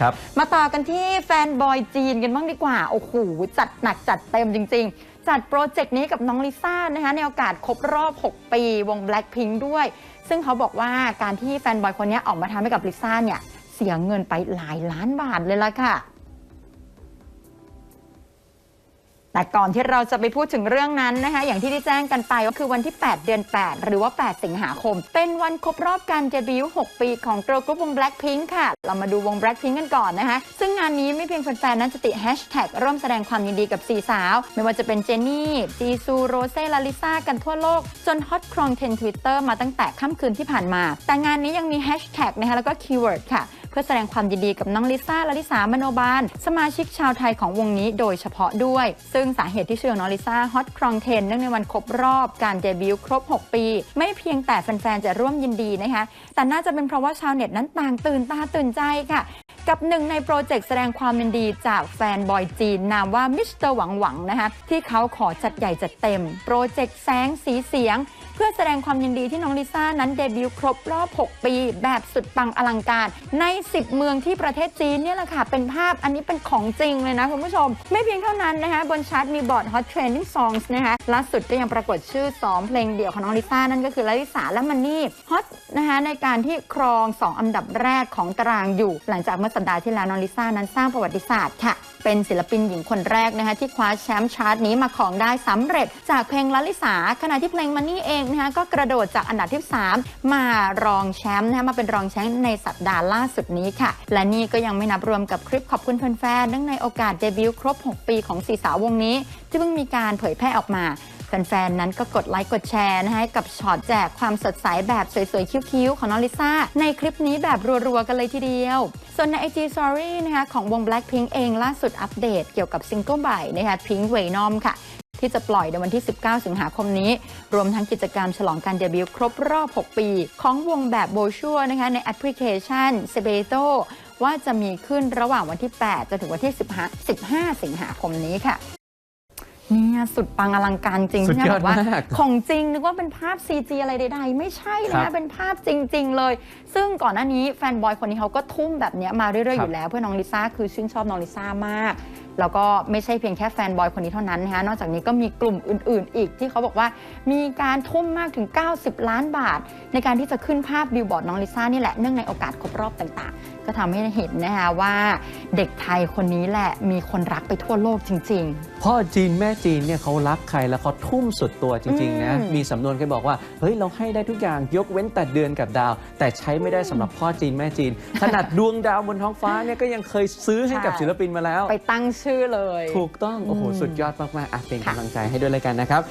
ครับมาต่อกันที่แฟนบอยจีนกันบ้างดีกว่า โอ้โห จัดหนักจัดเต็มจริง ๆ จัดโปรเจกต์นี้กับน้องลิซ่านะคะในโอกาสครบรอบ 6 ปีวง Blackpink ด้วย ซึ่งเขาบอกว่าการที่แฟนบอยคนนี้ออกมาทำให้กับลิซ่าเนี่ย เสียเงินไปหลายล้านบาทเลยล่ะค่ะ แต่ก่อนที่เราจะไปพูดถึงเรื่องนั้นนะคะ อย่างที่ได้แจ้งกันไปก็คือวันที่ 8 เดือน 8 หรือว่า 8 สิงหาคม เป็นวันครบรอบการเดบิวต์ 6 ปีของเกิร์ลกรุ๊ปวง Blackpink ค่ะ เรามาดูวง Blackpink กันก่อนนะคะ ซึ่งงานนี้ไม่เพียงแฟนๆ นั้นจะติดแฮชแท็กร่วมแสดงความยินดีกับ4สาว ไม่ว่าจะเป็นเจนนี่จีซูโรเซ่ลาลิซ่ากันทั่วโลก จนฮอตครองเทนทวิตเตอร์มาตั้งแต่ค่ำคืนที่ผ่านมา แต่งานนี้ยังมีแฮชแท็กนะคะแล้วก็คีย์เวิร์ดค่ะ เพื่อแสดงความยินดีกับน้องลิซ่าลลิสามโนบาล สมาชิกชาวไทยของวงนี้โดยเฉพาะด้วย ซึ่งสาเหตุที่ชื่อของน้องลิซ่าฮอตครองเทนเนื่องในวันครบรอบการเดบิวต์ครบ 6 ปี ไม่เพียงแต่แฟนๆจะร่วมยินดีนะคะ แต่น่าจะเป็นเพราะว่าชาวเน็ตนั้นต่างตื่นตาตื่นใจค่ะกับหนึ่งในโปรเจกต์แสดงความยินดีจากแฟนบอยจีน นามว่ามิสเตอร์หวังหวังนะคะที่เขาขอจัดใหญ่จัดเต็ม โปรเจกต์แสงสีเสียง พื่อแสดงความยินดีที่น้องลิซ่านั้นเดบิวต์ครบรอบ 6 ปี แบบสุดปังอลังการ ใน 10 เมืองที่ประเทศจีนเนี่ยแหละค่ะ เป็นภาพอันนี้เป็นของจริงเลยนะคุณผู้ชม ไม่เพียงเท่านั้นนะคะบนชาร์ตมีบอร์ด Hot Trending Songs นะคะล่าสุดก็ยังปรากฏชื่อ 2 เพลงเดี่ยวของน้องลิซ่านั่นก็คือลาลิสาและมันนี่ฮอตนะคะในการที่ครอง 2 อันดับแรกของตารางอยู่ หลังจากเมื่อสัปดาห์ที่แล้วน้องลิซ่านั้นสร้างประวัติศาสตร์ค่ะ เป็นศิลปินหญิงคนแรกนะคะที่คว้าแชมป์ชาร์ตนี้มาของได้สำเร็จ จากเพลงลลิสาขณะที่เพลงมันนี่เองนะคะก็กระโดดจากอันดับที่ 3 มารองแชมป์นะคะมาเป็นรองแชมป์ในสัปดาห์ล่าสุดนี้ค่ะ และนี่ก็ยังไม่นับรวมกับคลิปขอบคุณแฟนๆเนื่องในโอกาสเดบิวต์ครบ 6 ปีของสีสาววงนี้ ที่เพิ่งมีการเผยแพร่ออกมา แฟนๆ นั้นก็กดไลค์กดแชร์นะคะกับช็อตแจกความสดใสแบบสวยๆ คิ้วๆ ของน้องลิซ่า ในคลิปนี้แบบรัวๆ กันเลยทีเดียว ส่วนใน IG Story นะคะของวง Blackpink เองล่าสุดอัปเดตเกี่ยวกับซิงเกิลใหม่นะคะ Pink Venom ค่ะที่จะปล่อยในวันที่ 19 สิงหาคมนี้ รวมทั้งกิจกรรมฉลองการเดบิวต์ครบรอบ 6 ปี ของวงแบบโบชัวนะคะในแอปพลิเคชัน s e b e t o ว่าจะมีขึ้นระหว่างวันที่ 8 จนถึงวันที่ 15 15 สิงหาคมนี้ค่ะ เนี่ยสุดปังอลังการจริงสุดที่ยอดแบบว่ามากของจริงนึกว่าเป็นภาพ CG อะไรใดๆ ไม่ใช่เลยครันะบเป็นภาพจริง ๆ เลย ซึ่งก่อนหน้านี้แฟนบอยคนนี้เขาก็ทุ่มแบบเนี้ยมาเรื่อยๆคอรับยู่แล้ว เพื่อน้องลิซ่าคือชื่นชอบน้องลิซ่ามาก แล้วก็ไม่ใช่เพียงแค่แฟนบอยคนนี้เท่านั้นนะคะนอกจากนี้ก็มีกลุ่มอื่น ๆ อีกที่เขาบอกว่ามีการทุ่มมากถึง 90 ล้านบาท ในการที่จะขึ้นภาพบิลบอร์ดน้องลิซ่านี่แหละเนื่องในโอกาสครบรอบต่างๆ ก็ทำให้เห็นนะคะว่าเด็กไทยคนนี้แหละมีคนรักไปทั่วโลกจริง ๆ พ่อจีนแม่จีนเนี่ยเขารักใครแล้วเขาทุ่มสุดตัวจริงๆนะอืมมีสำนวนเคยบอกว่าเฮ้ยเราให้ได้ทุกอย่างยกเว้นแต่เดือนกับดาว แต่ใช้ไม่ได้สำหรับพ่อจีนแม่จีน ขนาดดวงดาวบนท้องฟ้าเนี่ยก็ยังเคยซื้อให้กับใช่ศิลปินมาแล้ว ไปตั้งชื่อื่อเลย ถูกต้อง โอ้โห สุดยอดมาก ๆ อะเป็นกำลังใจให้ด้วยเลยกันนะครับ